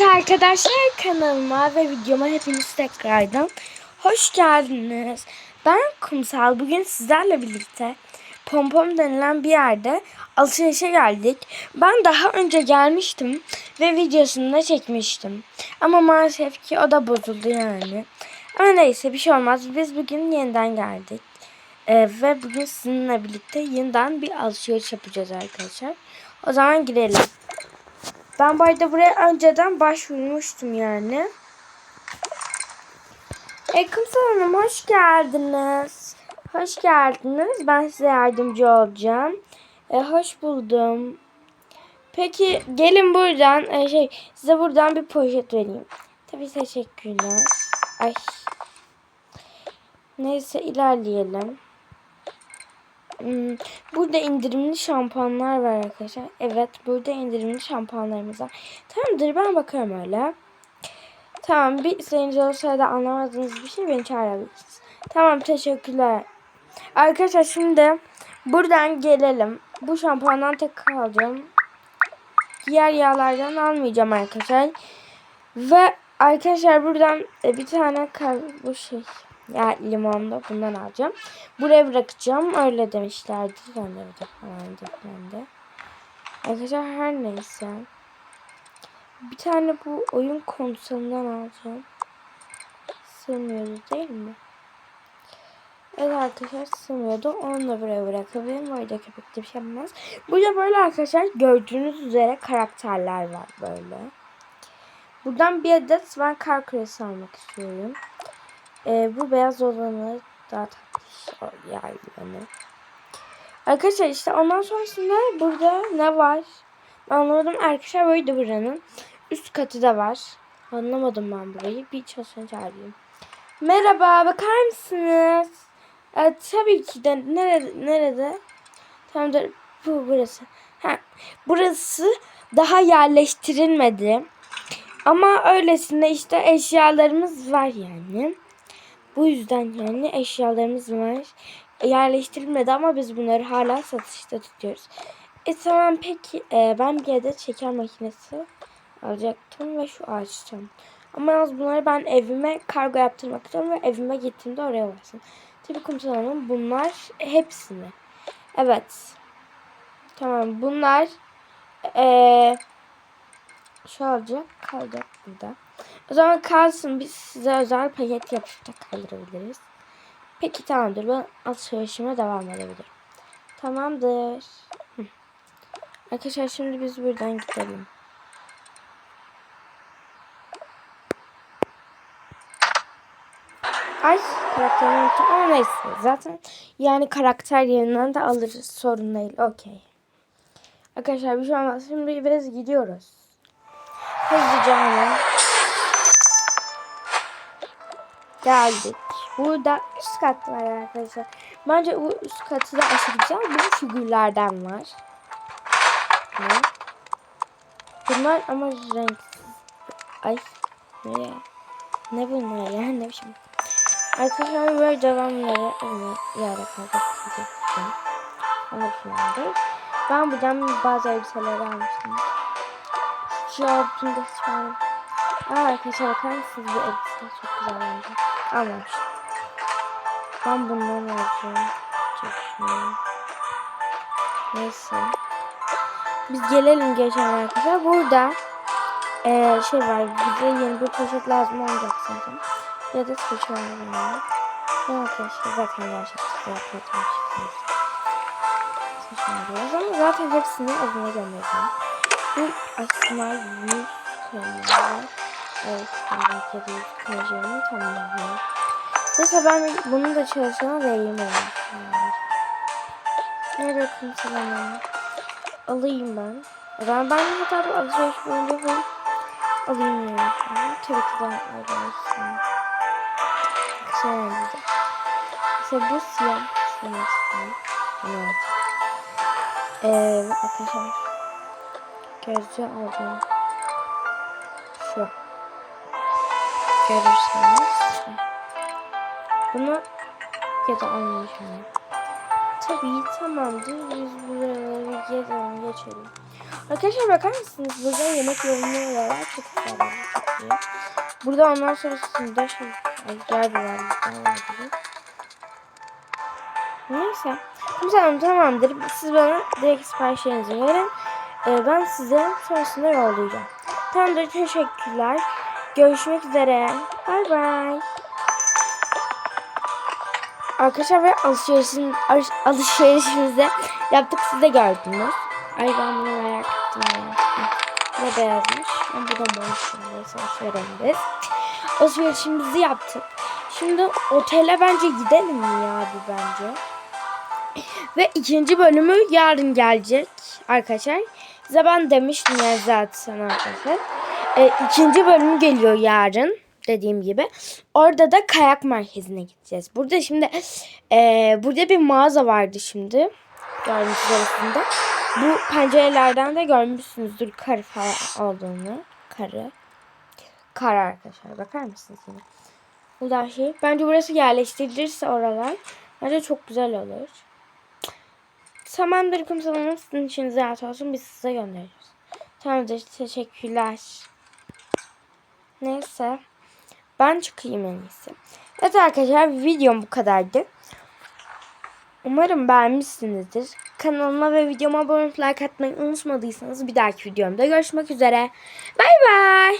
Evet arkadaşlar kanalıma ve videoma hepiniz tekrardan hoş geldiniz. Ben Kumsal. Bugün sizlerle birlikte Pompom denilen bir yerde alışverişe geldik. Ben daha önce gelmiştim ve videosunu da çekmiştim. Ama maalesef ki o da bozuldu yani. Ama neyse bir şey olmaz. Biz bugün yeniden geldik. Ee, ve bugün sizinle birlikte yeniden bir alışveriş yapacağız arkadaşlar. O zaman girelim. Ben bu arada buraya önceden başvurmuştum yani. Ekumsal Hanım hoş geldiniz. Hoş geldiniz. Ben size yardımcı olacağım. E, hoş buldum. Peki gelin buradan e, şey size buradan bir poşet vereyim. Tabii teşekkürler. Ay. Neyse ilerleyelim. Hmm, Burada indirimli şampuanlar var arkadaşlar. Evet burada indirimli şampuanlarımız var. Tamamdır ben bakarım öyle. Tamam bir sayınız olsaydı anlamadığınız bir şey beni çağırabilirsiniz. Tamam teşekkürler. Arkadaşlar şimdi buradan gelelim. Bu şampuandan tek alacağım. Diğer yağlardan almayacağım arkadaşlar. Ve arkadaşlar buradan e, bir tane bu şey ya limonda bundan alacağım. Buraya bırakacağım. Öyle demişlerdi. Ben de de de. Arkadaşlar her neyse. Bir tane bu oyun konsolundan alacağım. Sığmıyordu değil mi? Evet arkadaşlar sığmıyordu. Onu da buraya bırakabilirim. Orada köpekte bir şey yapmaz. Burada böyle arkadaşlar gördüğünüz üzere karakterler var böyle. Buradan bir adet ben kar küresi almak istiyorum. Ee, bu beyaz olanı daha tatlı yaylanı. Arkadaşlar işte ondan sonrasında burada ne var? Anlamadım. Arkadaşlar böyle buranın üst katı da var. Anlamadım ben burayı. Bir çalışan çağırayım. Merhaba bakar mısınız? Ee, tabii ki de nerede? nerede? Tamamdır. Bu burası. Ha, burası daha yerleştirilmedi. Ama öylesine işte eşyalarımız var yani. Bu yüzden yani eşyalarımız var. Yerleştirilmedi ama biz bunları hala satışta tutuyoruz. E tamam peki e, ben bir adet şeker makinesi alacaktım ve şu ağaçtan. Ama yalnız bunları ben evime kargo yaptırmak istiyorum ve evime gittiğimde oraya ulaşsın. Tabii kumsal hanım bunlar hepsini. Evet. Tamam bunlar eee şu olacak kalacak burada. O zaman kalsın biz size özel paket yapıp da kaldırabiliriz. Peki tamamdır ben alışverişime devam edebilirim. Tamamdır. Arkadaşlar şimdi biz buradan gidelim. Ay karakterimi unuttum ama neyse zaten yani karakter yerinden de alırız sorun değil okey. Arkadaşlar bir şey olmaz şimdi biz gidiyoruz. Hızlıca hemen. Geldik. Burada üst kat var arkadaşlar. Bence bu üst katı da aşıracağım. Bu figürlerden var. Bunlar ama renksiz. Ay. Ne? Ne bunlar ya? Ne biçim? Arkadaşlar böyle devamları evet, yara kalacak. Onu düşünüyorum. Ben buradan bazı elbiseleri almıştım. Cevabını da hiç beğenmedim. Aa arkadaşlar bakar mısınız bu elbise çok güzel bence. Almamıştım. Ben bundan alacağım. Çok düşünüyorum. Neyse. Biz gelelim geçen arkadaşlar. Burada ee, şey var. Bize yeni bir poşet lazım olacak zaten. Ya da seç var. Ya arkadaşlar zaten gerçekten yapıyoruz. Seçmiyoruz ama zaten hepsini evine göndereceğim. Bu aslında 100 TL. Evet, ben kedi projemi tamamladım. Neyse ben bunu da çalışana vereyim ona. Nerede? Alayım ben. O zaman ben de hatta bu alışveriş boyunca bu alayım yani. Tabii ki de alırsın. Güzel güzel. İşte bu siyah. Siyah. Evet. Ee, arkadaşlar. Gözcü alacağım. Görürseniz. Bunu ya da almayacağım. Tabii tamamdır. Biz buraları gezelim geçelim. Arkadaşlar bakar mısınız? Burada yemek yorumluyorlar. Çok güzel. Burada ondan sonrasında şey... Gibi. Neyse. Tamam tamamdır. Siz bana direkt siparişlerinizi verin. Ee, ben size sonrasında yollayacağım. Tamamdır. Teşekkürler. Görüşmek üzere. Bay bay. Arkadaşlar ve alışverişin, alış- alışverişimizde yaptık siz de gördünüz. Ay ben bunu merak ettim da beyazmış. Ama bu da mor şimdi. Verebiliriz. Alışverişimizi yaptık. Şimdi otele bence gidelim mi ya bu bence. Ve ikinci bölümü yarın gelecek arkadaşlar. Size ben demiştim ya zaten arkadaşlar. E, ikinci bölümü geliyor yarın dediğim gibi. Orada da kayak merkezine gideceğiz. Burada şimdi e, burada bir mağaza vardı şimdi. Gördüğünüz arasında. Bu pencerelerden de görmüşsünüzdür kar falan olduğunu. Karı. Kar arkadaşlar. Bakar mısınız yine? Bu da şey. Bence burası yerleştirilirse oralar. Bence çok güzel olur. Tamamdır kumsalım. Sizin için rahat olsun. Biz size gönderiyoruz. Tamamdır. Teşekkürler. Neyse. Ben çıkayım en iyisi. Evet arkadaşlar videom bu kadardı. Umarım beğenmişsinizdir. Kanalıma ve videoma abone olup like atmayı unutmadıysanız bir dahaki videomda görüşmek üzere. Bay bay.